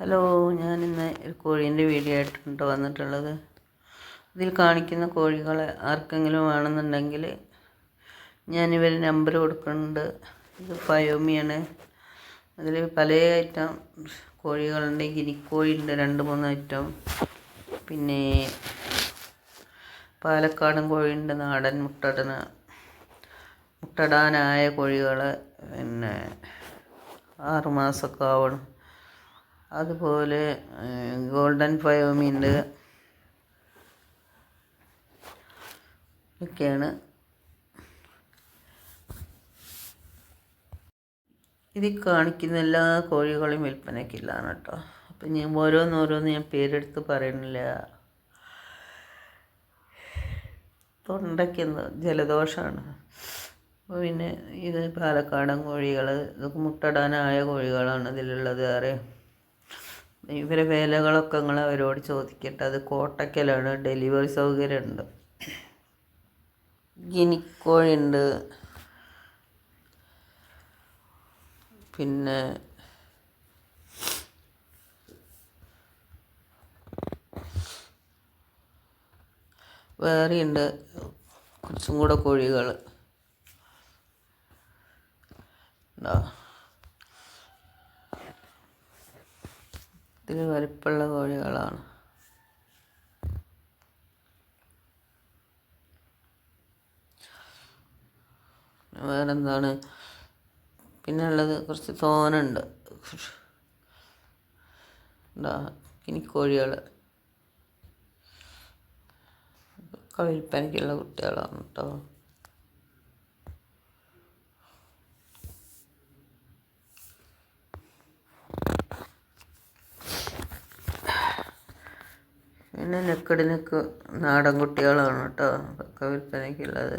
Hello ഞാൻ ഇന്ന് ഒരു കോഴീന്റെ വീഡിയോ ആയിട്ടുണ്ട് വന്നിട്ടുള്ളത്. ഇതിൽ കാണിക്കുന്ന കോഴികളെ ആർക്കെങ്കിലും വേണമെന്നുണ്ടെങ്കിൽ ഞാനിവർ നമ്പർ കൊടുക്കുന്നുണ്ട്. ഇത് ഫയോമിയാണ്. അതിൽ പല ഐറ്റം കോഴികളുണ്ട്. ഗിനിക്കോഴിയുണ്ട് രണ്ട് മൂന്ന് ഐറ്റം. പിന്നെ പാലക്കാടൻ കോഴിയുണ്ട് നാടൻ മുട്ടടന മുട്ടടാനായ കോഴികൾ പിന്നെ ആറുമാസമൊക്കെ ആവണം. അതുപോലെ ഗോൾഡൻ ഫയോമിന്റ് ഒക്കെയാണ്. ഇതിൽ കാണിക്കുന്ന എല്ലാ കോഴികളും വിൽപ്പനയ്ക്കില്ലാണ് കേട്ടോ. അപ്പം ഞാൻ ഓരോന്നോരോന്ന് ഞാൻ പേരെടുത്ത് പറയണില്ല തൊണ്ടയ്ക്ക് ജലദോഷമാണ്. അപ്പോൾ പിന്നെ ഇത് പാലക്കാടൻ കോഴികൾ ഇതൊക്കെ മുട്ടടാനായ കോഴികളാണ് ഇതിലുള്ളത്. വേറെ ഇവരെ വിലകളൊക്കെ നിങ്ങൾ അവരോട് ചോദിക്കട്ടെ. അത് കോട്ടക്കലാണ്. ഡെലിവറി സൗകര്യമുണ്ട് ഗിനിക്കോഴിയുണ്ട് പിന്നെ വേറെയുണ്ട് കുറച്ചും കൂടെ കോഴികൾ ഉണ്ടോ ഇത്തിരി വലിപ്പമുള്ള കോഴികളാണ്. വേറെന്താണ്? പിന്നെ ഉള്ളത് കുറച്ച് തോനുണ്ട്. എന്താ കിനിക്കോഴികൾ ഒക്കെ വിൽപ്പനയ്ക്കുള്ള കുട്ടികളാണ് കേട്ടോ പിന്നെ നെക്കടിനൊക്കെ നാടൻ കുട്ടികളാണ് കേട്ടോ. ഒക്കെ വിൽപ്പനയ്ക്കുള്ളത്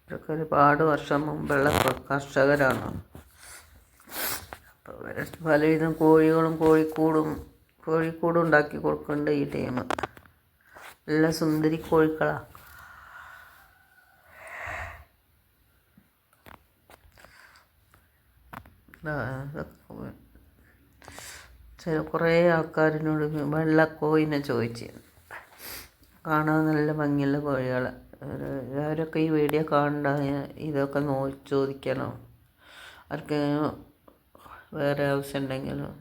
ഇതൊക്കെ ഒരുപാട് വർഷം മുമ്പുള്ള കർഷകരാണ്. പലവിധം കോഴികളും കോഴിക്കൂടും കോഴിക്കൂട് ഉണ്ടാക്കി കൊടുക്കുന്നുണ്ട് ഈ ടൈം നല്ല സുന്ദരി കോഴിക്കളാണ് ചില കുറേ ആൾക്കാരിനോട് വെള്ളക്കോയിനെ ചോദിച്ച്. കാണാൻ നല്ല ഭംഗിയുള്ള കോഴികൾ അവരൊക്കെ ഈ വീഡിയോ കാണണ്ട ഇതൊക്കെ നോ ചോദിക്കണം. അവർക്ക് വേറെ ആവശ്യം ഉണ്ടെങ്കിലും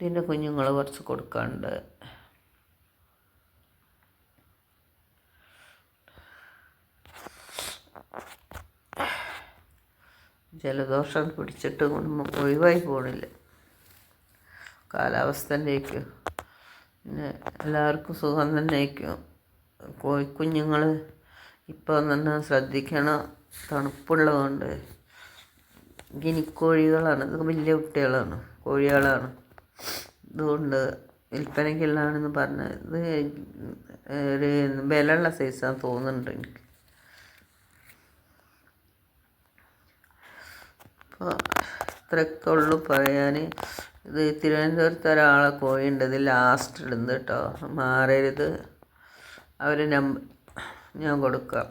ഇതിന്റെ കുഞ്ഞുങ്ങൾ കുറച്ച് കൊടുക്കാനുണ്ട് ജലദോഷം പിടിച്ചിട്ട് ഒഴിവായി പോണില്ല. കാലാവസ്ഥന്റെയൊക്കെ പിന്നെ എല്ലാവർക്കും സുഖം തന്നെയായിരിക്കും. കോഴിക്കുഞ്ഞുങ്ങൾ ഇപ്പോൾ തന്നെ ശ്രദ്ധിക്കണം. തണുപ്പുള്ളതുകൊണ്ട് ഗിനിക്കോഴികളാണ്. ഇത് വലിയ കുട്ടികളാണ്. കോഴികളാണ്. ഇതുകൊണ്ട് വിൽപ്പനയ്ക്കുള്ളതാണെന്ന് പറഞ്ഞത് ഒരു വിലയുള്ള സൈസാണെന്ന് തോന്നുന്നുണ്ട് എനിക്ക്. അപ്പോൾ ഇത്രയൊക്കെ ഉള്ളൂ പറയാൻ. ഇത് തിരുവനന്തപുരത്ത് ഒരാളെ കോഴിയുണ്ട്. ഇത് ലാസ്റ്റ് ഇടുന്നത് കേട്ടോ. മാറരുത് അവർ നമ്പർ ഞാൻ കൊടുക്കാം.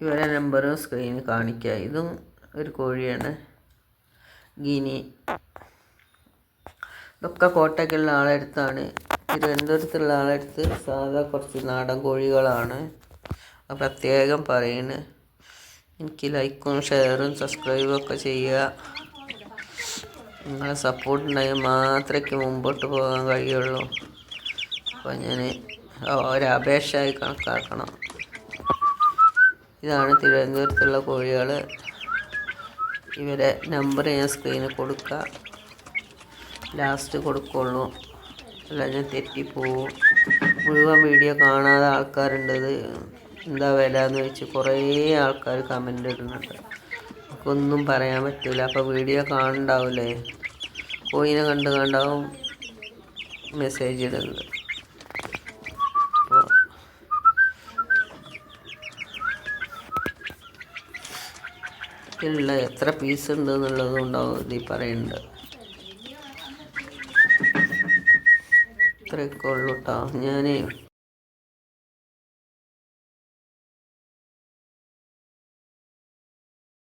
ഇവരെ നമ്പറും സ്ക്രീനിൽ കാണിക്കുക ഇതും ഒരു കോഴിയാണ്. ഗിനി. ഇതൊക്കെ കോട്ടയ്ക്കുള്ള ആളെടുത്താണ്. തിരുവനന്തപുരത്തുള്ള ആളെടുത്ത് സാധാ കുറച്ച് നാടൻ കോഴികളാണ്. പ്രത്യേകം പറയുന്നത് എനിക്ക് ലൈക്കും ഷെയറും സബ്സ്ക്രൈബും ഒക്കെ ചെയ്യുക. നിങ്ങളെ സപ്പോർട്ട് ഉണ്ടെങ്കിൽ മാത്രമേ മുമ്പോട്ട് പോകാൻ കഴിയുള്ളൂ. അപ്പോൾ ഞാൻ ഒരപേക്ഷയായി കണക്കാക്കണം. ഇതാണ് തിരുവനന്തപുരത്തുള്ള കോഴികൾ ഇവരെ നമ്പർ ഞാൻ സ്ക്രീനിൽ കൊടുക്കുക ലാസ്റ്റ് കൊടുക്കുള്ളൂ. അല്ല ഞാൻ തെറ്റിപ്പോവും മുഴുവൻ വീഡിയോ കാണാതെ ആൾക്കാരുണ്ടത് എന്താ വില എന്ന് വെച്ച് കുറേ ആൾക്കാർ കമന്റ് ഇടുന്നുണ്ട്. നമുക്കൊന്നും പറയാൻ പറ്റില്ല അപ്പോൾ വീഡിയോ കാണണ്ടാവില്ലേ കോയിനെ കണ്ട് കണ്ടാവും മെസ്സേജ് ഇടുന്നത്. ഇതിലുള്ള എത്ര പീസ് ഉണ്ട് എന്നുള്ളതും ഉണ്ടാവും ഇതിൽ പറയുന്നുണ്ട് ഇത്രയൊക്കെ ഉള്ളൂ കേട്ടോ ഞാൻ